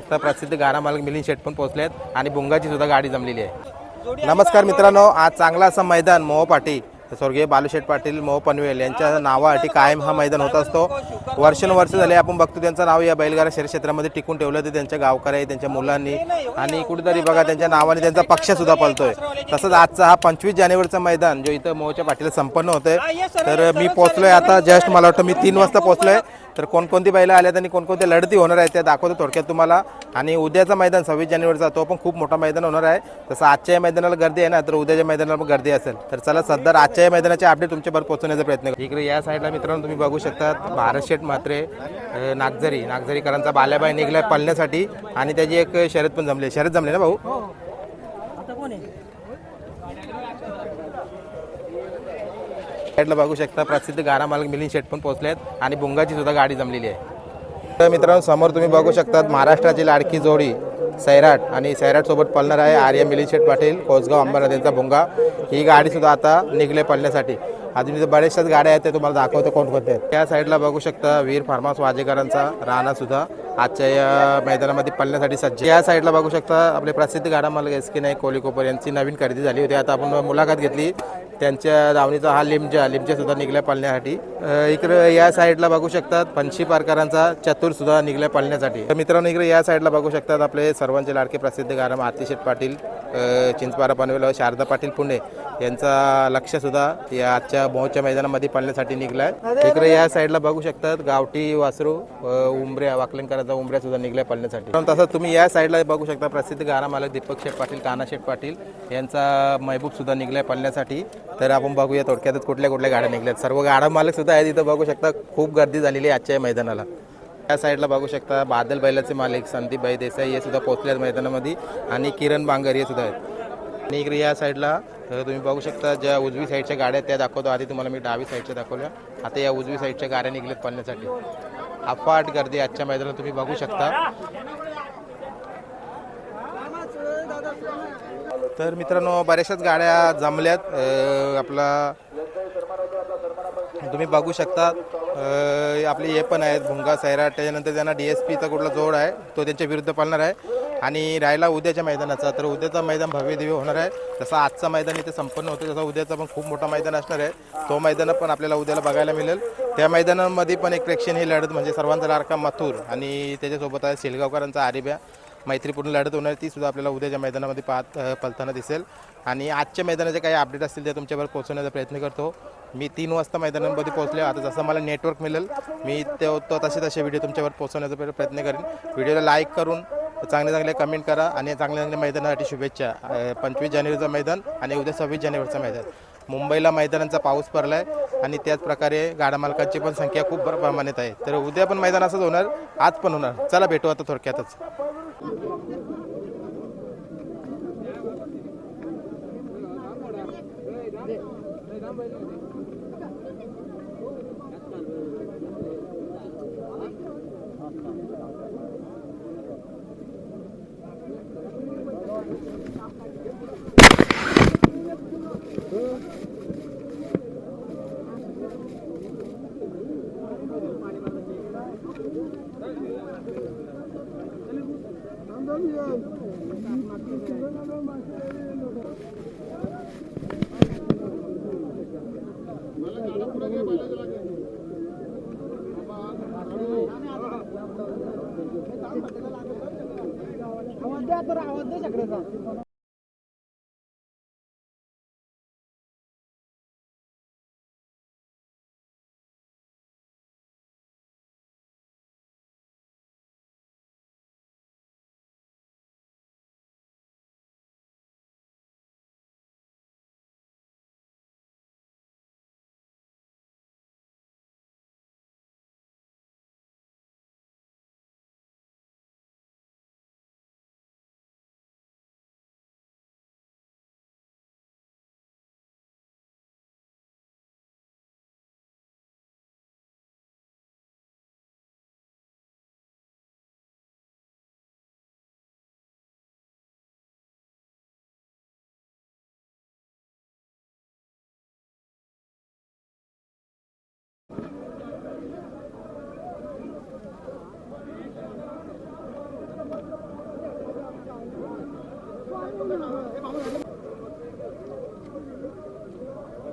आता प्रसिद्ध गारा मालक मिलिंद शेट पण पोहोचले आहेत आणि बुंगाची सुद्धा गाडी जमलेली आहे. नमस्कार मित्रांनो आज चांगला असं मैदान मोह पाटी स्वर्गीय बालूशेठ पाटील मोह पनवेल यांच्या नावासाठी कायम हा मैदान होत असतो. वर्षानुवर्ष झाले आपण बघतो त्यांचं नाव या बैलगाडा शहर क्षेत्रामध्ये टिकून ठेवलं ते त्यांच्या गावकऱ्या त्यांच्या मुलांनी आणि कुठेतरी बघा त्यांच्या नावाने त्यांचा पक्षसुद्धा पळतोय. तसंच आजचा हा पंचवीस जानेवारीचं मैदान जो इथं मोहच्या पाटील संपन्न होतोय. तर मी पोहोचलोय आता जस्ट मला वाटतं मी तीन वाजता पोहोचलोय. तर कोणकोणती बैलं आल्यात आणि कोणकोणत्या लढती होणार आहेत त्या दाखवतो थोडक्यात तुम्हाला. आणि उद्याचं मैदान सव्वीस जानेवारीचा तो पण खूप मोठा मैदान होणार आहे. तसं आजच्या या मैदानाला गर्दी आहे ना तर उद्याच्या मैदानाला पण गर्दी असेल. तर चला सध्या आजच्या या मैदानाचे अपडेट तुमच्यापर्यंत पोहोचवण्याचा प्रयत्न इकडे या साईडला मित्रांनो तुम्ही बघू शकता भारत शेठ म्हात्रे नागझरी नागझरीकरांचा बाल्याबाई निघलाय पळण्यासाठी. आणि त्याची एक शर्यत पण जमली शर्यत जमली ना भाऊ? साईडला बघू शकता प्रसिद्ध गारा मालक मिलिंद शेट पण पोहोचले आहेत आणि बुंगाची सुद्धा गाडी जमलेली आहे. तर मित्रांनो समोर तुम्ही बघू शकतात महाराष्ट्राची लाडकी जोडी सैराट आणि सैराट सोबत पळणार आहे आर्य मिलिंद शेट पाटील कोसगाव अंबरनाथ यांचा भुंगा ही गाडी सुद्धा आता निघले पडण्यासाठी अजून इथे बऱ्याचशाच गाड्या आहेत ते तुम्हाला दाखवतो कोणकोणत्या आहेत. त्या साईडला बघू शकता वीर फार्मास वाजेकरांचा राणा सुद्धा. आजच्या या मैदानामध्ये पाळण्यासाठी सज्ज. या साईडला बघू शकता आपले प्रसिद्ध गाडा मालक एस के नाईक कोहली कोपर यांची नवीन खरेदी झाली होती. आता आपण मुलाखत घेतली. त्यांच्या धावणीचा हा लिमजा लिमजा सुद्धा निघल्या पाळण्यासाठी. इकडं या साईडला बघू शकतात पंशी पारकरांचा चतुर सुद्धा निघल्या पाळण्यासाठी. तर मित्रांनो इकडे या साईडला बघू शकतात आपले सर्वांचे लाडके प्रसिद्ध गाडा आतिशेठ पाटील चिंचपारा पनवेल व शारदा पाटील पुणे यांचा लक्ष सुद्धा या आजच्या मोहच्या मैदानामध्ये पाळण्यासाठी निघलाय. इकडे या साईडला बघू शकतात गावठी वासरू उमरे उंबऱ्या वाकलंकरांचा उंबऱ्या सुद्धा निघल्या पाळण्यासाठी पण तसं तुम्ही या साईडला बघू शकता प्रसिद्ध गारा मालक दीपक शेठ पाटील काना शेठ पाटील यांचा महबूब सुद्धा निघलाय पाळण्यासाठी तर आपण बघूया थोडक्यातच कुठल्या कुठल्या गाड्या निघल्यात. सर्व गाडा मालक सुद्धा आहेत इथं बघू शकता. खूप गर्दी झालेली आहे आजच्या मैदानाला. या साईडला बघू शकता बादल बैलाचे मालिक संदीपबाई देसाई हे सुद्धा पोहोचले आहेत मैदानामध्ये आणि किरण बांगर हे सुद्धा आहेत. आणि इकडे या साईडला तुम्ही बघू शकता ज्या उजवी साईडच्या गाड्या आहेत त्या दाखवतो. आधी तुम्हाला मी डावी साईडच्या दाखवल्या. आता या उजवी साईडच्या गाड्या निघल्यात पळण्यासाठी अफाट गर्दी आजच्या मैदानात तुम्ही बघू शकता. तर मित्रांनो बऱ्याचशाच गाड्या जमल्यात. आपला तुम्ही बघू शकता. आपले हे पण आहेत भुंगा सैराट त्याच्यानंतर त्यांना डी एस पीचा कुठला जोड आहे तो त्यांच्या विरुद्ध पालणार आहे. आणि राहिला उद्याच्या मैदानाचा तर उद्याचा मैदान भव्य दिव्य होणार आहे. जसं आजचा मैदान इथे संपन्न होतं तसं उद्याचा पण खूप मोठा मैदान असणार आहे. तो मैदान पण आपल्याला उद्याला बघायला मिळेल. त्या मैदानामध्ये पण एक प्रेक्षणीय लढत म्हणजे सर्वांचा लाडका मथुर आणि त्याच्यासोबत आहे शेलगावकरांचा आरिब्या. मैत्रीपूर्ण लढत होणार ती सुद्धा आपल्याला उद्याच्या मैदानामध्ये पाहत पलताना दिसेल. आणि आजच्या मैदानाचे काही अपडेट असतील ते तुमच्यावर पोहोचवण्याचा प्रयत्न करतो. मी तीन वाजता मैदानामध्ये पोहोचले आता जसं मला नेटवर्क मिळेल मी ते तो तसे तसे व्हिडिओ तुमच्यावर पोहोचवण्याचा प्रयत्न करेन. व्हिडिओला लाईक करून चांगले चांगले कमेंट करा आणि चांगल्या चांगल्या मैदानासाठी शुभेच्छा. पंचवीस जानेवारीचं मैदान आणि उद्या सव्वीस जानेवारीचं मैदान. मुंबईला मैदानांचा पाऊस पडला आहे आणि त्याचप्रकारे गाडा मालकांची पण संख्या खूप प्रमाणात आहे. तर उद्या पण मैदान असंच होणार आज पण होणार. चला भेटू आता थोडक्यातच. आवाज द्या तर आवाज द्या सगळ्याचा cái bóng này